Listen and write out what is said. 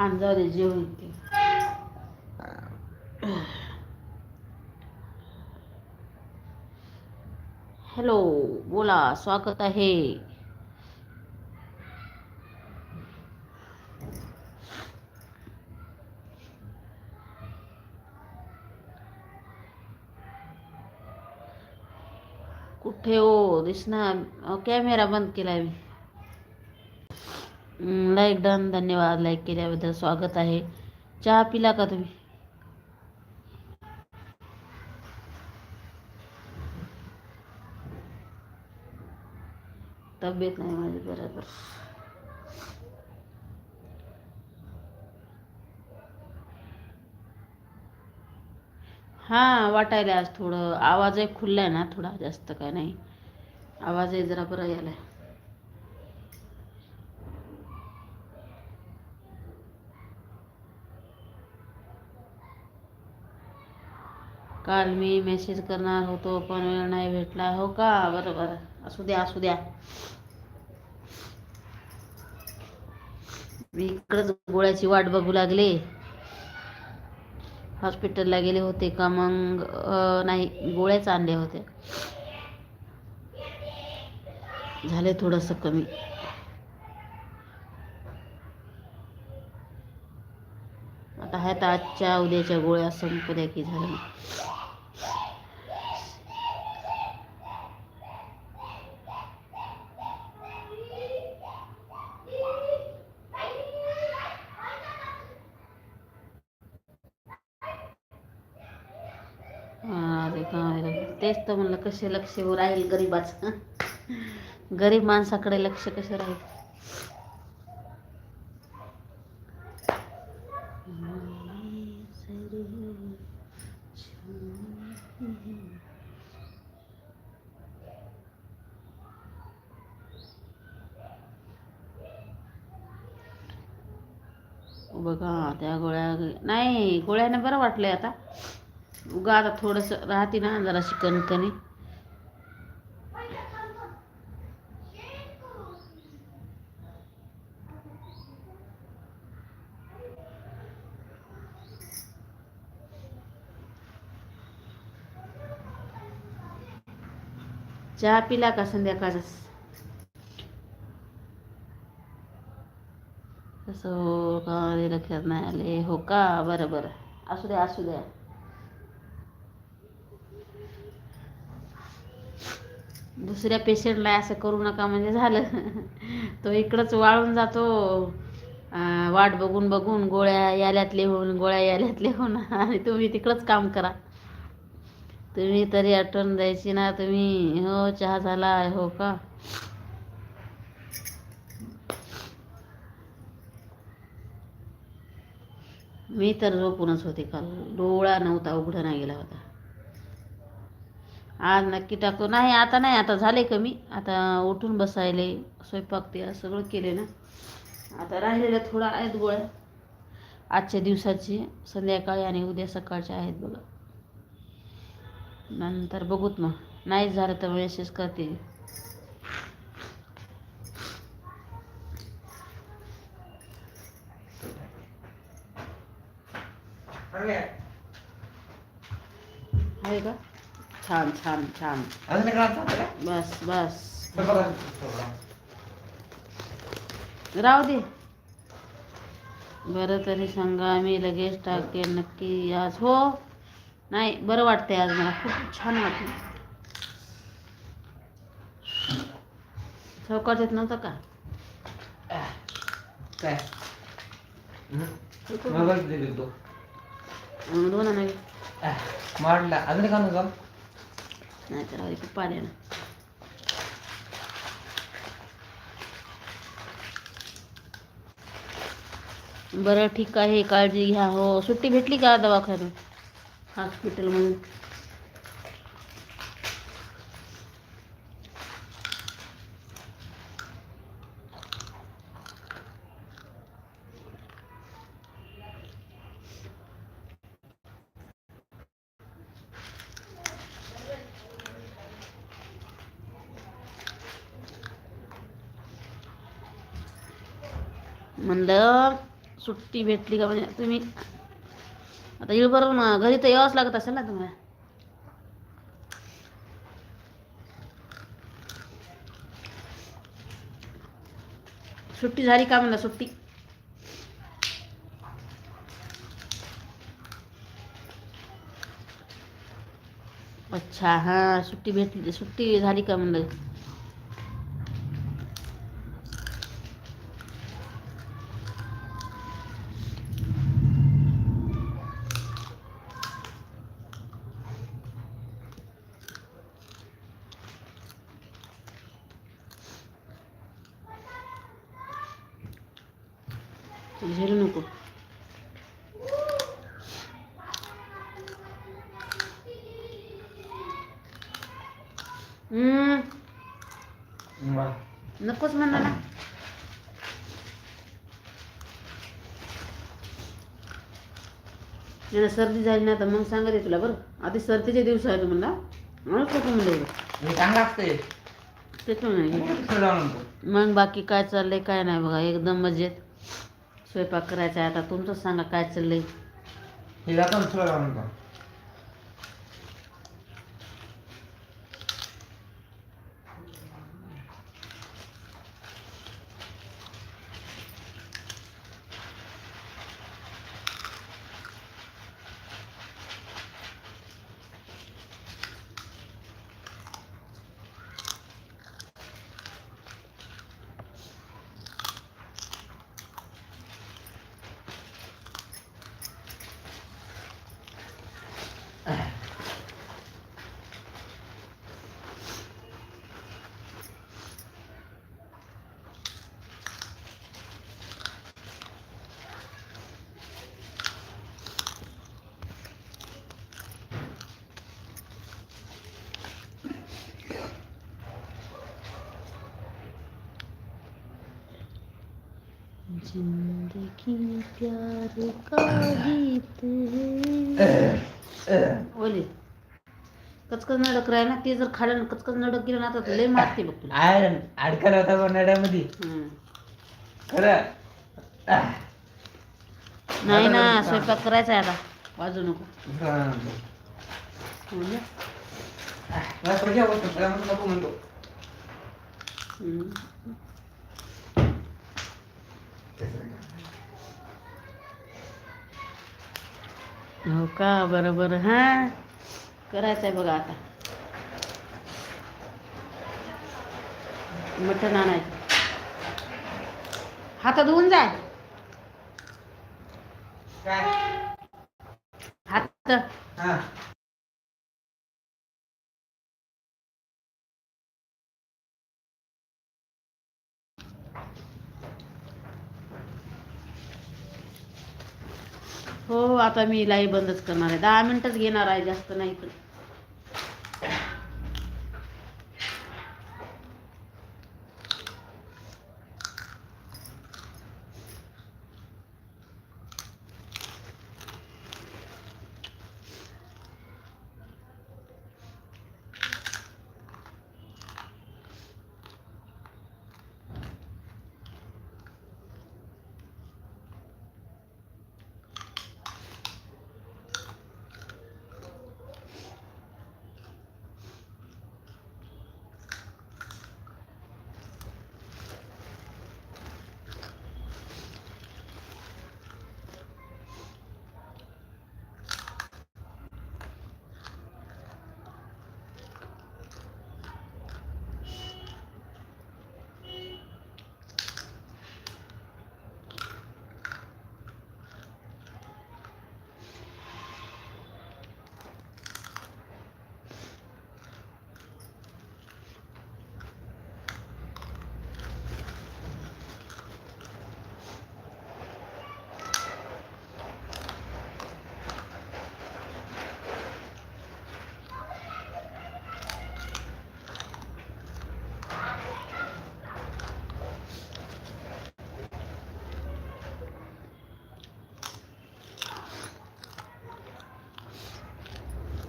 आण जाऊ दे ते हॅलो बोला स्वागत आहे. कुठे हो? दिसणार कॅमेरा बंद केलाय मी. लाईक डन धन्यवाद. लाईक केल्याबद्दल स्वागत आहे. चहा पिला का तुम्ही? तब्येत नाही माझी बरोबर. हां वाटायला आज थोडं. आवाजही खुललाय ना थोडा जास्त काय नाही. आवाजही जरा बरा यायलाय. काल मी मेसेज करणार होतो पण वेळ नाही भेटला. हो का? बरं बरं असू द्या असू द्या. मी इकडंच गोळ्याची वाट बघू लागले. हॉस्पिटलला गेले होते का मग? नाही गोळ्याच आणले होते. झाले थोडंसं कमी. आता ह्यात आजच्या उद्याच्या गोळ्या संपल्या की झाल्या अरे काय तेच तर म्हणलं कसे लक्ष राहील गरीबाचं गरीब माणसाकडे लक्ष कसे राहील? बघा त्या गोळ्या नाही गोळ्याने बरं वाटलंय आता. उगा आता थोडंसं राहते ना जराशी कणकणी चहा पिला का संध्याकाळच? कसं हो का रे लक्षात नाही आले. हो का? बरं बरं. असू द्या असू द्या. दुसऱ्या पेशंटला असं करू नका म्हणजे झालं. तो इकडंच वाळून जातो. वाट बघून बघून गोळ्या याल्यातले होऊन गोळ्या याल्यातले होऊन आणि तुम्ही तिकडंच काम करा. तुम्ही तरी आठवण द्यायची ना तुम्ही हो चहा झाला हो का? मी तर झोपूनच होते काल. डोळा नव्हता उघडा नाही गेला होता. आज नक्की टाकतो नाही आता नाही आता झाले कमी. आता उठून बसायले स्वयंपाक ते सगळं केले ना. आता राहिलेल्या थोडा आहेत गोळ्या. आजच्या दिवसाची संध्याकाळी आणि उद्या सकाळच्या आहेत बघा. नंतर बघूत मग. नाही झालं तर मेसेज करते आहे का? छान छान छान. अजून? बस बस. बघा. राहू दे. बरं तरी सांगा मी लगेच टाकेल नक्की आज. हो? नाही बरं वाटतंय आज मला. खूप छान वाटलं. चौकात येत नव्हतं का? काय? हं? तो. दोन आह, मारला. अजून का? नका नाही तर राहू बरं ठीक आहे. काळजी घ्या. हो सुट्टी भेटली का दवाखान्यात? हॉस्पिटलमधून? म्हणलं सुट्टी भेटली का म्हणजे तुम्ही? आता इळभर घरी तर यावंच लागत असेल ना तुम्हाला. सुट्टी झाली का म्हणलं सुट्टी? अच्छा हां सुट्टी भेटली सुट्टी झाली का म्हणलं? झेलू नको. नकोच म्हणला. ना नाही सर्दी झाली ना तर मग सांगते तुला बरं. आधी सर्दीचे दिवस आहे म्हणला. म्हणून नको म्हणलं. मग बाकी काय चाललंय काय नाही बघा. एकदम मजेत. स्वयंपाक करायचा आहे. आता तुमचं सांगा काय चाललंय? हे पण दुसरं लावून जिंदगी प्यार का गीत है। ओली कचकच नडक राही ना ते जर खाल्लं ना कचकच नडक गेलं ना तर लय मारते बघ तुला. आयरन अडकल होता बरनाड्यामध्ये हम्म. खरं. नाही ना स्वयंपाक करायचा आहे आता. वाजू नको. मला थोडं म्हणतो. हम्म. हो का? बरोबर. हा. करायचं आहे बघा आता. मटण आणायचं. हातात धुवून जाय काय हात हा हो हो, आता मी लाई बंदच करणार आहे. दहा मिनटंच घेणार आहे जास्त नाही तर